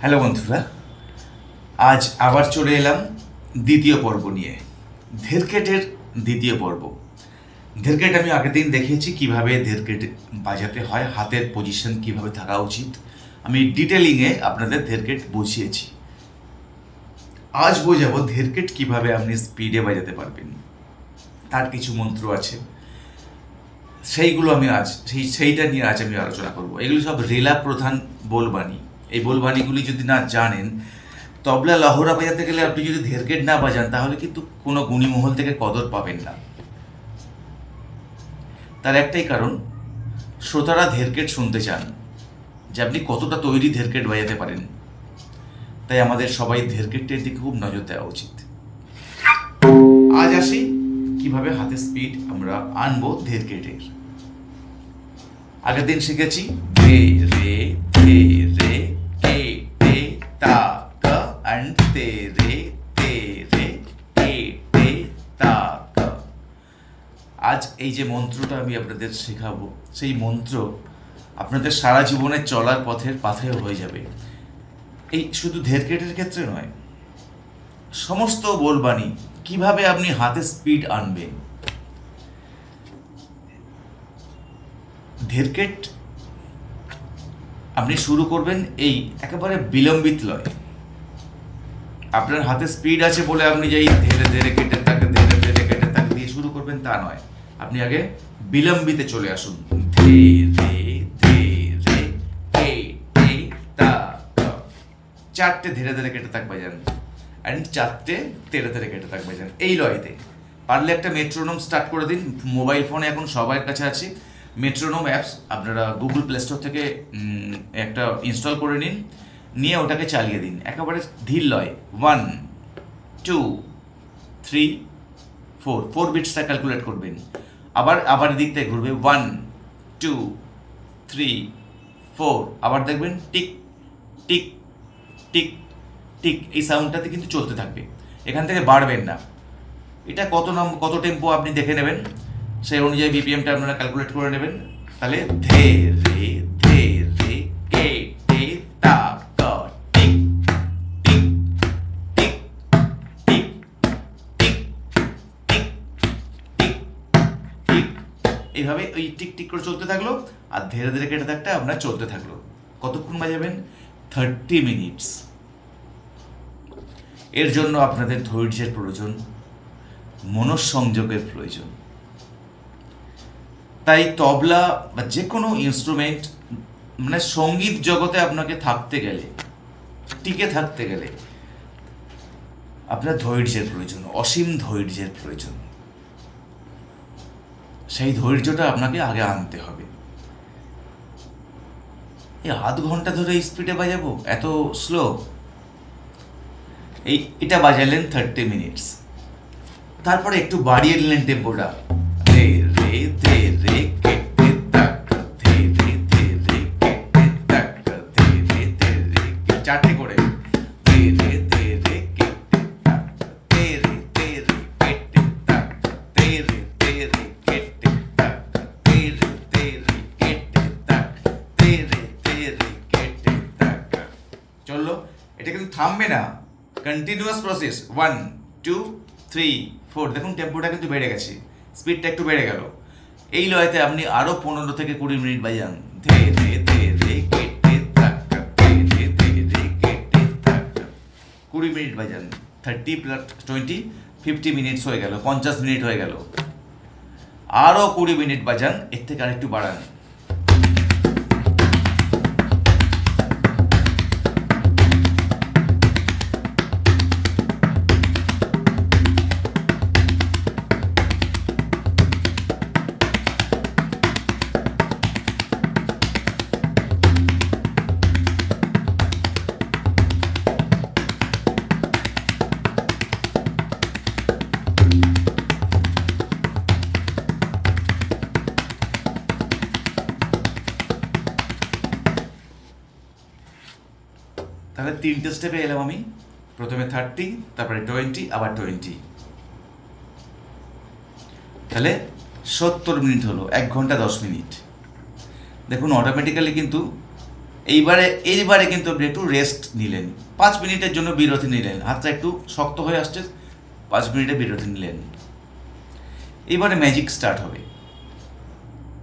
Hello বন্ধুরা, আজ আবার চলে এলাম দ্বিতীয় পর্ব নিয়ে, ধেরকেটের দ্বিতীয় পর্ব। ধেরকেট আমি আগের দিন দেখিয়েছি কীভাবে ধেরকেট বাজাতে হয়, হাতের পজিশন কীভাবে থাকা উচিত। আমি ডিটেলিংয়ে আপনাদের ধেরকেট বুঝিয়েছি। আজ বোঝাবো ধেরকেট কীভাবে আপনি স্পিডে বাজাতে পারবেন। তার কিছু মন্ত্র আছে। সেইগুলো আমি আজ, সেই, সেইটা নিয়ে আজ আমি আলোচনা করব। এগুলো সব রেলা প্রধান বোলবাণী। এই বোলবাণীগুলি যদি না জানেন, তবলা লহরা বাজাতে গেলে আপনি যদি ধেরকেট না বাজান, তাহলে কিন্তু কোনো গুণীমহল থেকে কদর পাবেন না। তার একটাই কারণ, শ্রোতারা ধেরকেট শুনতে চান যে আপনি কতটা তৈরি ধেরকেট বাজাতে পারেন। তাই আমাদের সবাই ধেরকেটের দিকে খুব নজর দেওয়া উচিত। আজ আসি, কীভাবে হাতে স্পিড আমরা আনব ধেরকেটের আগের দিন শিখেছি ধে এই যে মন্ত্রটা আমি আপনাদের শেখাবো, সেই মন্ত্র আপনাদের সারা জীবনে চলার পথের পাথেয় হয়ে যাবে। এই শুধু ধেরকেটের ক্ষেত্রে নয়, সমস্ত বলবাণী, কীভাবে আপনি হাতে স্পিড আনবেন। ধেরকেট আপনি শুরু করবেন এই একেবারে বিলম্বিত লয়। আপনার হাতে স্পিড আছে বলে আপনি যেই ধীরে ধীরে কেটে তাকে ধীরে ধীরে কেটে তাকে দিয়ে শুরু করবেন তা নয়। আপনি আগে বিলম্বিতে চলে আসুন। ধে রে রে চারটে ধীরে ধীরে কেটে থাক বাজান অ্যান্ড চারটে তেরে তেরে কেটে থাক বাজান এই লয়তে। পারলে একটা মেট্রোনোম স্টার্ট করে দিন। মোবাইল ফোনে এখন সবার কাছে আছে। মেট্রোনোম অ্যাপস আপনারা গুগল প্লে স্টোর থেকে একটা ইনস্টল করে নিন। নিয়ে ওটাকে চালিয়ে দিন। একেবারে ধীর লয়। One two three four four বিটসটা calculate করবেন। আবার আবার দিক থেকে ঘুরবে। ওয়ান টু থ্রি ফোর আবার দেখবেন টিক টিক টিক টিক। এই সাউন্ডটাতে কিন্তু চলতে থাকবে। এখান থেকে বাড়বেন না। এটা কত নাম, কত টেম্পো আপনি দেখে নেবেন? সেই অনুযায়ী বিপিএমটা আপনারা ক্যালকুলেট করে নেবেন। তাহলে ধে রে। এইভাবে ওই টিক টিক করে চলতে থাকল, আর ধীরে ধীরে কেটে থাকতে আপনার চলতে থাকল। কতক্ষণ বাজাবেন? Thirty minutes. এর জন্য আপনাদের ধৈর্যের প্রয়োজন, মনঃসংযোগের প্রয়োজন। তাই তবলা বা যে কোনো ইনস্ট্রুমেন্ট মানে সংগীত জগতে আপনাকে থাকতে গেলে, টিকে থাকতে গেলে, আপনার ধৈর্যের প্রয়োজন, অসীম ধৈর্যের প্রয়োজন। সেই ধৈর্যটা আপনাকে আগে আনতে হবে। এই আধ ঘণ্টা ধরে স্পিডে বাজাবো? এত স্লো এই, এটা বাজালেন থার্টি মিনিটস তারপরে একটু বাড়িয়ে নিলেন টেম্পোটা রে রে রে রে না continuous process one two three four দেখুন টেম্পোটা কিন্তু বেড়ে গেছে। স্পিডটা একটু বেড়ে গেল। এই লয়তে আপনি আরও পনেরো থেকে কুড়ি মিনিট বাজান। ধে ধে কেটে তাক ধে ধে ধে তাক কুড়ি মিনিট বাজান। Thirty plus twenty fifty minutes হয়ে গেল, পঞ্চাশ মিনিট হয়ে গেল। আরও কুড়ি মিনিট বাজান, এর থেকে আরেকটু বাড়ান। তাহলে তিনটে স্টেপে এলাম আমি। প্রথমে থার্টি তারপরে টোয়েন্টি আবার টোয়েন্টি তাহলে সত্তর মিনিট হলো, এক ঘণ্টা দশ মিনিট। দেখুন অটোমেটিক্যালি কিন্তু এইবারে এইবারে কিন্তু আপনি একটু রেস্ট নিলেন। পাঁচ মিনিটের জন্য বিরতি নিলেন। হাতটা একটু শক্ত হয়ে আসছে, পাঁচ মিনিটে বিরতি নিলেন। এইবারে ম্যাজিক স্টার্ট হবে।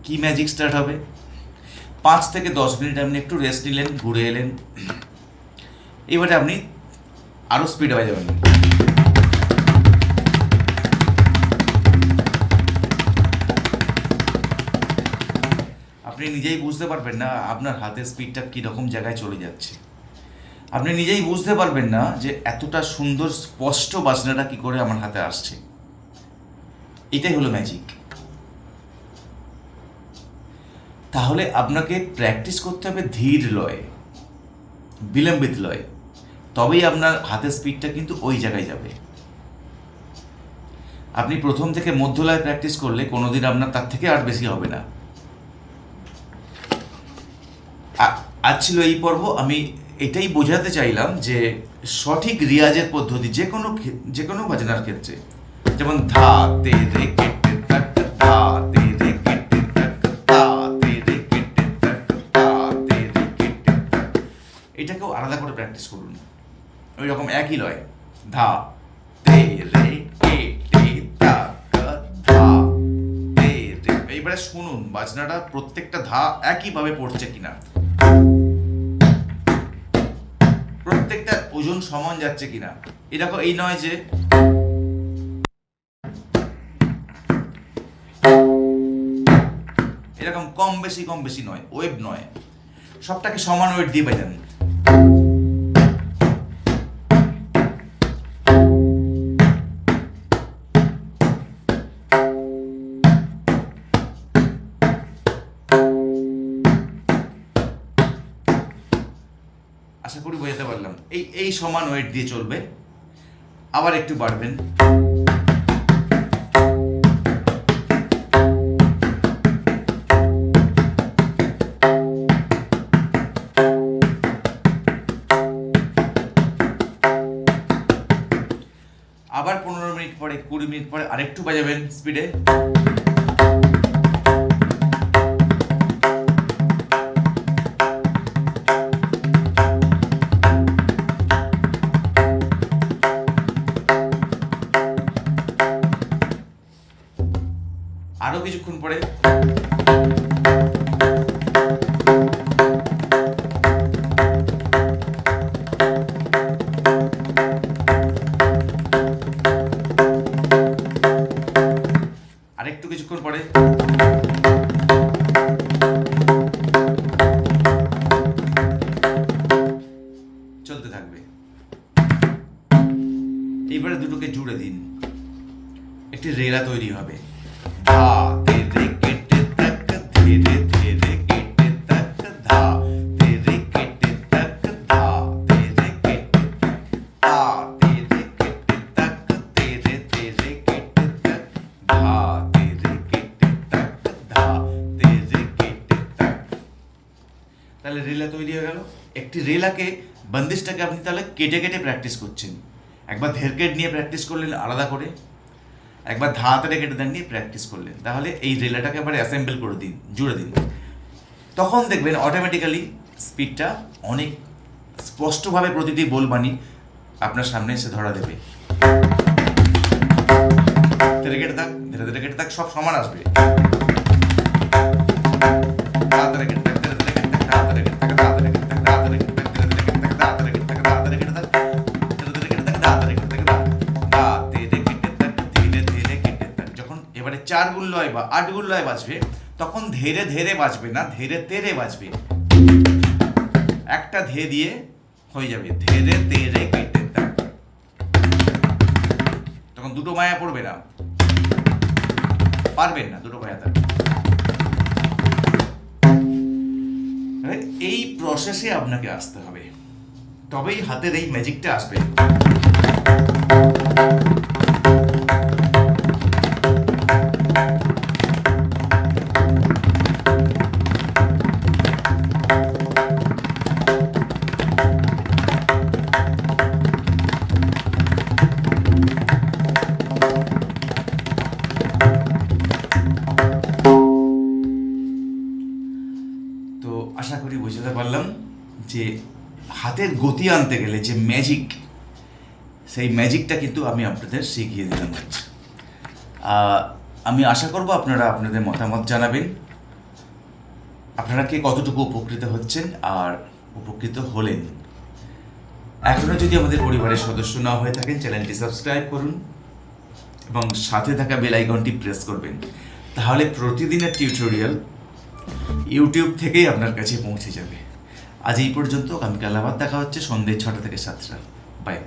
কি ম্যাজিক স্টার্ট হবে? পাঁচ থেকে দশ মিনিট আপনি একটু রেস্ট নিলেন, ঘুরে এলেন। এবারে আপনি আরও স্পিডে বাজাবেন আপনি নিজেই বুঝতে পারবেন না আপনার হাতের স্পিডটা কীরকম জায়গায় চলে যাচ্ছে। আপনি নিজেই বুঝতে পারবেন না যে এতটা সুন্দর, স্পষ্ট বাজনাটা কি করে আমার হাতে আসছে। এটাই হলো ম্যাজিক তাহলে আপনাকে প্র্যাকটিস করতে হবে ধীর লয়, বিলম্বিত লয়ে। তবেই আপনার হাতের স্পিডটা কিন্তু ওই জায়গায় যাবে। আপনি প্রথম থেকে মধ্যলয় প্র্যাকটিস করলে কোনোদিন আপনার তার থেকে আর বেশি হবে না। আজ ছিল এই পর্ব। আমি এটাই বোঝাতে চাইলাম যে সঠিক রিয়াজের পদ্ধতি যে কোনো যে কোনো বাজনার ক্ষেত্রে, যেমন ধা, তে, রে কেটে কেটে এটাকেও আলাদা করে প্র্যাকটিস করুন। ওই রকম একই লয়। ধা, তে, রে কেটে তাক ধা, তে রে এইবারে শুনুন, বাজনাটা প্রত্যেকটা ধা একইভাবে পড়ছে কিনা। প্রত্যেকটা ওজন সমান যাচ্ছে কিনা। এরকম এই নয় যে। এরকম কম বেশি কম বেশি নয়, ওয়েব নয়। সবটাকে সমান ওয়েট দিয়ে বাজান। এই এই সমান ওয়েট দিয়ে চলবে। আবার একটু বাড়বেন। আবার পনেরো মিনিট পরে, কুড়ি মিনিট পরে আরেকটু বাজাবেন স্পিডে আরও কিছুক্ষণ পরে রেলা তৈরি হয়ে গেল। একটি রেলাকে বন্দিশটাকে আপনি তাহলে কেটে কেটে প্র্যাকটিস করছেন। একবার ধেরকেট নিয়ে প্র্যাকটিস করলেন আলাদা করে। একবার ধাতারে কেটে দেন নিয়ে প্র্যাকটিস করলেন। তাহলে এই রেলাটাকে আবার অ্যাসেম্বল করে দিন, জুড়ে দিন। তখন দেখবেন অটোমেটিক্যালি স্পিডটা অনেক স্পষ্টভাবে প্রতিটি বোলবানি আপনার সামনে এসে ধরা দেবে। ধীরে কেটে থাক, ধীরে ধীরে কেটে থাক, সব সমান আসবে। চার গুণ লয় বা আট গুণ লয় বাজবে, তখন ধীরে ধীরে বাজবে না, ধীরে তেরে বাজবে। একটা ধে দিয়ে হয়ে যাবে, ধীরে তেরে কেটে থাক তখন দুটো মায়া পড়বে না। পারবেন না দুটো মায়া থাকবে মানে এই প্রসেসে আপনাকে আসতে হবে। তবেই হাতের এই ম্যাজিকটা আসবে। আশা করি বুঝতে পারলাম যে হাতের গতি আনতে গেলে যে ম্যাজিক সেই ম্যাজিকটা কিন্তু আমি আপনাদের শিখিয়ে দিলাম আমি আশা করব আপনারা আপনাদের মতামত জানাবেন। আপনারা কে কতটুকু উপকৃত হচ্ছেন আর উপকৃত হলেন? এখনও যদি আমাদের পরিবারের সদস্য না হয়ে থাকেন, চ্যানেলটি সাবস্ক্রাইব করুন এবং সাথে থাকা বেল আইকনটি প্রেস করবেন। তাহলে প্রতিদিনের টিউটোরিয়াল ইউটিউব থেকেই আপনার কাছে পৌঁছে যাবে। আজ এই পর্যন্ত, আগামীকাল আবার দেখা হচ্ছে সন্ধ্যে ছটা থেকে সাতটা। বাই